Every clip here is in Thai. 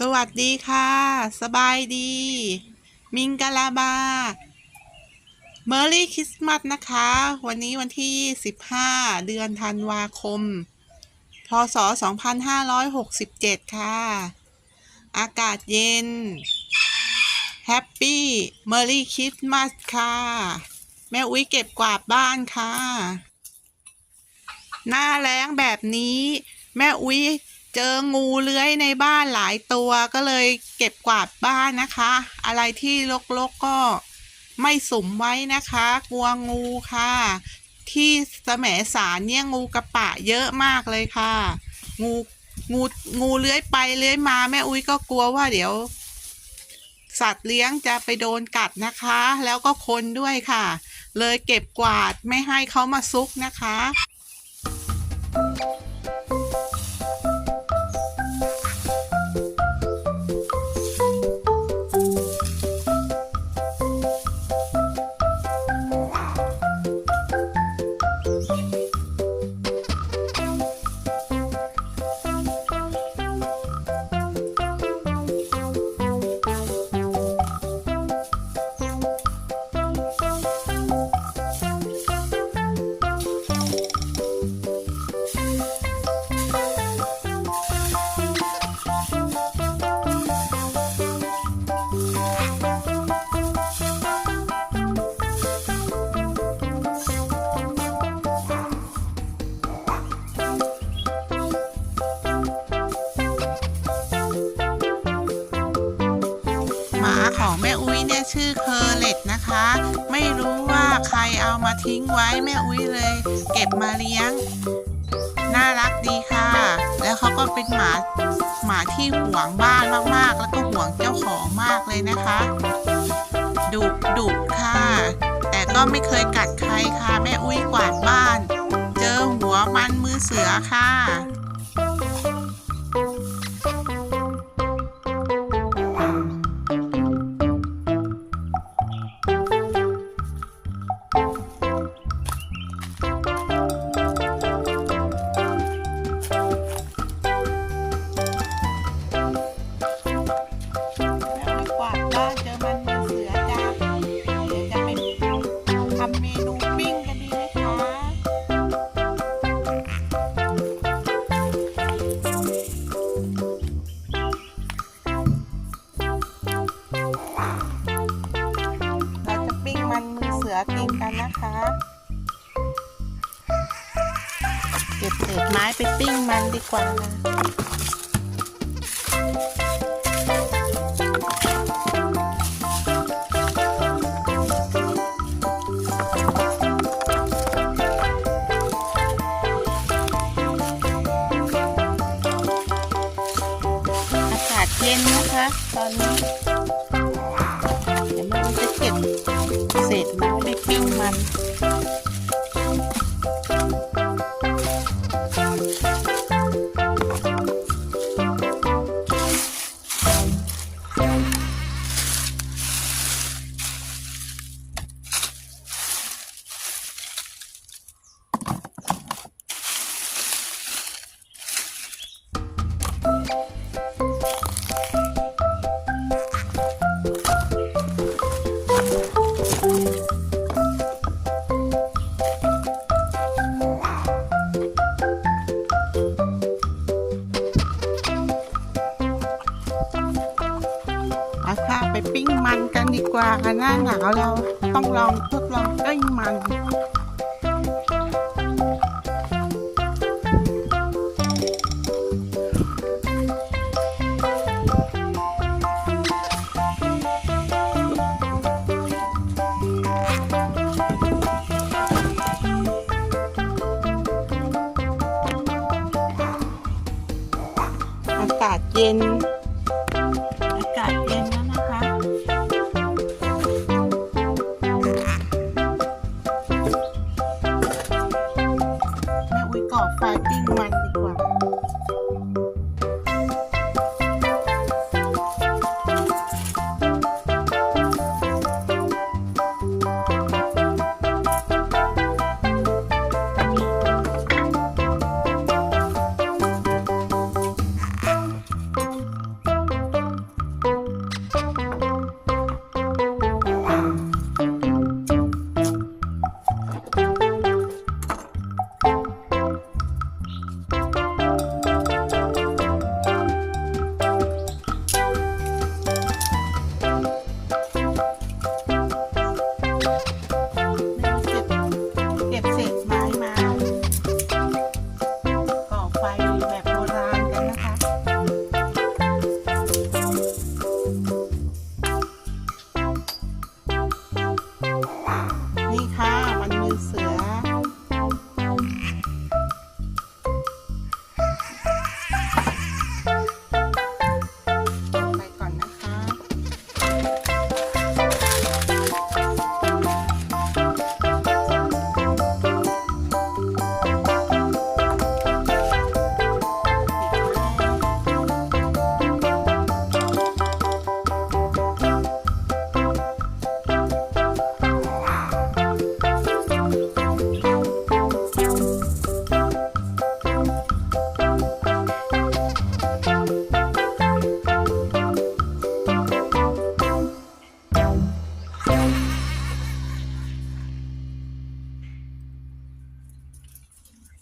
สวัสดีค่ะ สบายดี มิงกะลาบาเมอรี่คริสต์มาสนะคะ วันนี้วันที่ 15 เดือนธันวาคม พศ 2567 ค่ะ อากาศเย็น แฮปปี้เมอรี่คริสต์มาสค่ะ แม่อุ้ยเก็บกวาดบ้านค่ะ หน้าแล้งแบบนี้ แม่อุ้ย เจองูเลื้อยในบ้านหลายตัวก็เลยเก็บกวาดบ้านนะคะ อะไรที่รกๆก็ไม่สุมไว้นะคะ กลัวงูค่ะ ที่แสมสารเนี่ยงูกระปะเยอะมากเลยค่ะ งูงูงูเลื้อยไปเลื้อยมาแม่อุ้ยก็กลัวว่าเดี๋ยว สัตว์เลี้ยงจะไปโดนกัดนะคะ แล้วก็คนด้วยค่ะ เลยเก็บกวาดไม่ให้เขามาซุกนะคะห ทิ้งไว้แม่อุ้ยเลย เก็บมาเลี้ยง น่ารักดีค่ะ แล้วเขาก็เป็นหมาหมาที่ห่วงบ้านมากๆ แล้วก็ห่วงเจ้าของมากเลยนะคะดุดุค่ะ แต่ก็ไม่เคยกัดใครค่ะ แม่อุ้ยกวาดบ้าน เจอหัวมันมือเสือค่ะ นกันนะคะ เก็บเศษไม้ไปปิ้งมันดีกว่าอากาศเย็นนะคะ ตอนนี้ เศษไม้ไปปิ้งมัน เราต้องลองทดลองได้มัน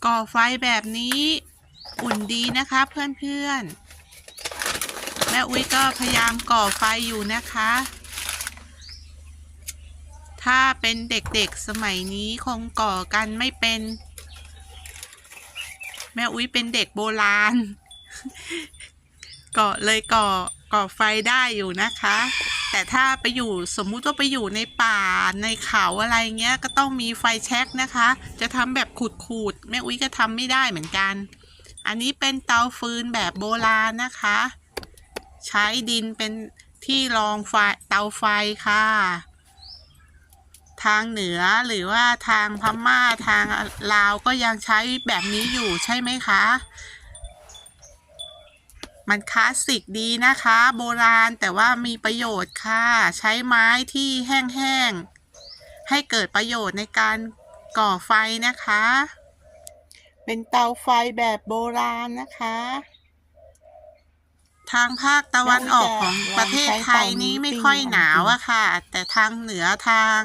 ก่อไฟแบบนี้อุ่นดีนะคะเพื่อนๆ แม่อุ้ยก็พยายามก่อไฟอยู่นะคะ ถ้าเป็นเด็กๆสมัยนี้คงก่อกันไม่เป็น แม่อุ้ยเป็นเด็กโบราณก่อเลยก่อก่อไฟได้อยู่นะคะ แต่ถ้าไปอยู่สมมุติว่าไปอยู่ในป่าในเขาอะไรเงี้ย ก็ต้องมีไฟแช็กนะคะ จะทำแบบขูดๆแม่อุ้ยก็ทำไม่ได้เหมือนกัน อันนี้เป็นเตาฟืนแบบโบราณนะคะ ใช้ดินเป็นที่รองไฟเตาไฟค่ะ ทางเหนือหรือว่าทางพม่าทางลาวก็ยังใช้แบบนี้อยู่ใช่ไหมคะ มันคลาสสิกดีนะคะ โบราณแต่ว่ามีประโยชน์ค่ะ ใช้ไม้ที่แห้งๆ ให้เกิดประโยชน์ในการก่อไฟนะคะ เป็นเตาไฟแบบโบราณนะคะ ทางภาคตะวันออกของประเทศไทยนี้ไม่ค่อยหนาวอะค่ะ แต่ทางเหนือทาง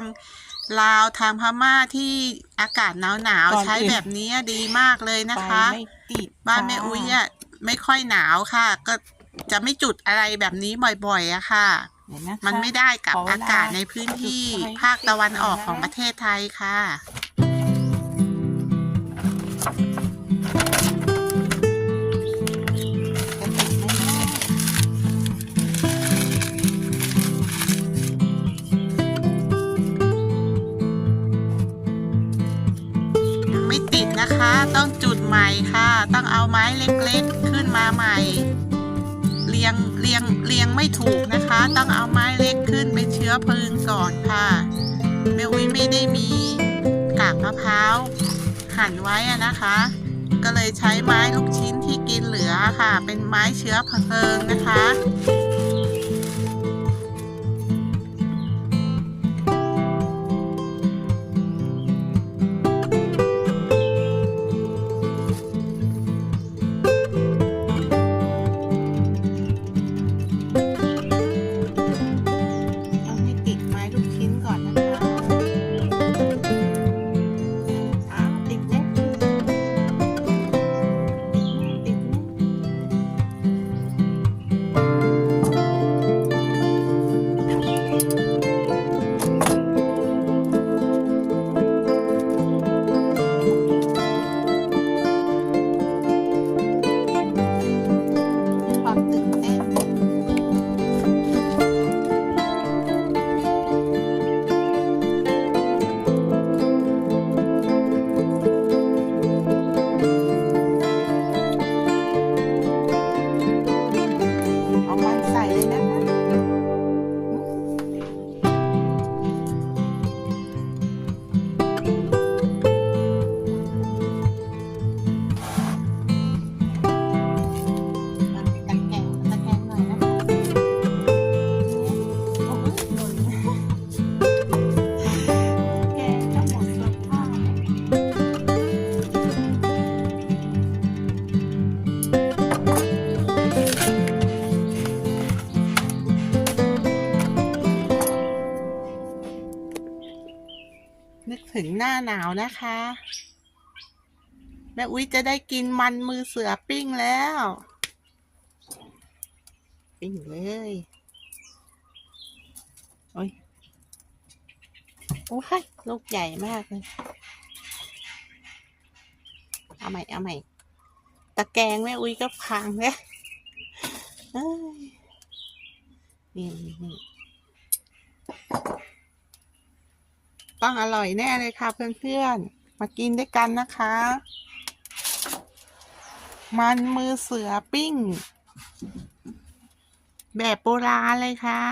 ลาวทางพม่าที่อากาศหนาวก่อนๆใช้อื่นแบบนี้ดีมากเลยนะคะไฟไม่ติดบ้านแม่อุ้ยอะ ไม่ค่อยหนาวค่ะ ก็จะไม่จุดอะไรแบบนี้บ่อยๆอะค่ะ เดี๋ยวนะคะมันไม่ได้กับขอเวลาอากาศในพื้นที่จุดไฟภาคตะวันออกให้ติดของนะประเทศไทยค่ะจะ ไม่ถูกนะคะ ต้องเอาไม้เล็กขึ้นเป็นเชื้อเพลิงก่อนค่ะแม่อุ้ยไม่ได้มีกากมะพร้าวหั่นไว้นะคะ ก็เลยใช้ไม้ลูกชิ้นที่กินเหลือค่ะ เป็นไม้เชื้อเพลิงนะคะ นึกถึงหน้าหนาวนะคะ แม่อุ้ยจะได้กินมันมือเสือปิ้งแล้ว ปิ้งเลยโอ้ยโอ้ยลูกใหญ่มากเลย เอาใหม่ เอาใหม่ ตะแกรงแม่อุ้ยก็พังเลยเอ้ยนี่นี่นี่ ต้องอร่อยแน่เลยค่ะเพื่อนๆ มากินด้วยกันนะคะ มันมือเสือปิ้ง แบบโบราณเลยค่ะ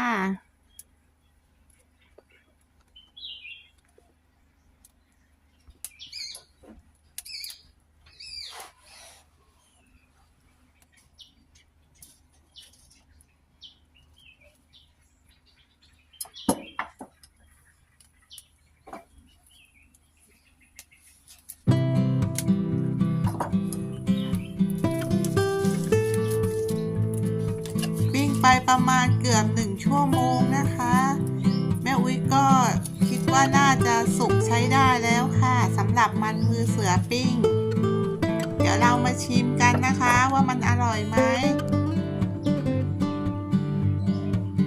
ประมาณเกือบหนึ่งชั่วโมงนะคะ แม่อุ้ยก็คิดว่าน่าจะสุกใช้ได้แล้วค่ะสำหรับมันมือเสือปิ้ง เดี๋ยวเรามาชิมกันนะคะว่ามันอร่อยไหม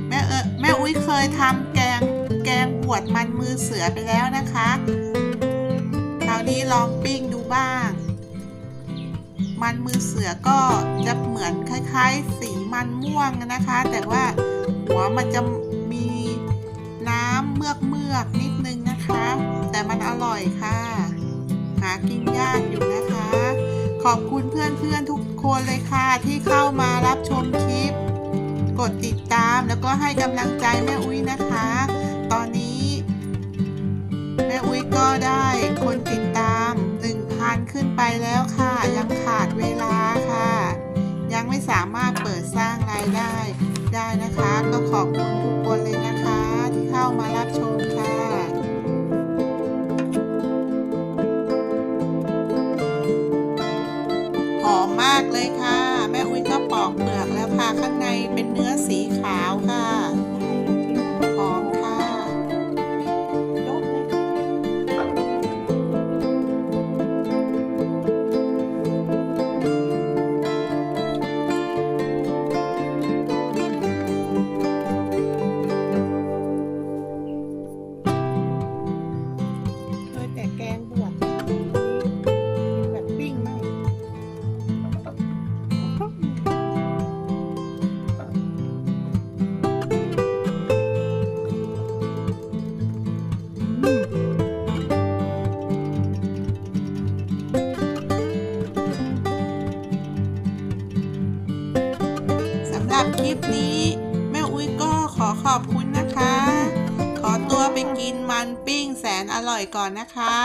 แม่เออแม่อุ้ยเคยทำแกงแกงบวชมันมือเสือไปแล้วนะคะ คราวนี้ลองปิ้งดูบ้าง มันมือเสือก็จะเหมือนคล้ายๆ สีมันม่วงนะคะ แต่ว่าหัวมันจะมีน้ำเมือกเมือกๆนิดนึงนะคะ แต่มันอร่อยค่ะ หากินยากอยู่นะคะ ขอบคุณเพื่อนๆทุกคนเลยค่ะ ที่เข้ามารับชมคลิป กดติดตามแล้วก็ให้กำลังใจแม่อุ้ยนะคะ ตอนนี้ แม่อุ้ยก็ได้คนติด ขึ้นไปแล้วค่ะ ยังขาดเวลา นะคะ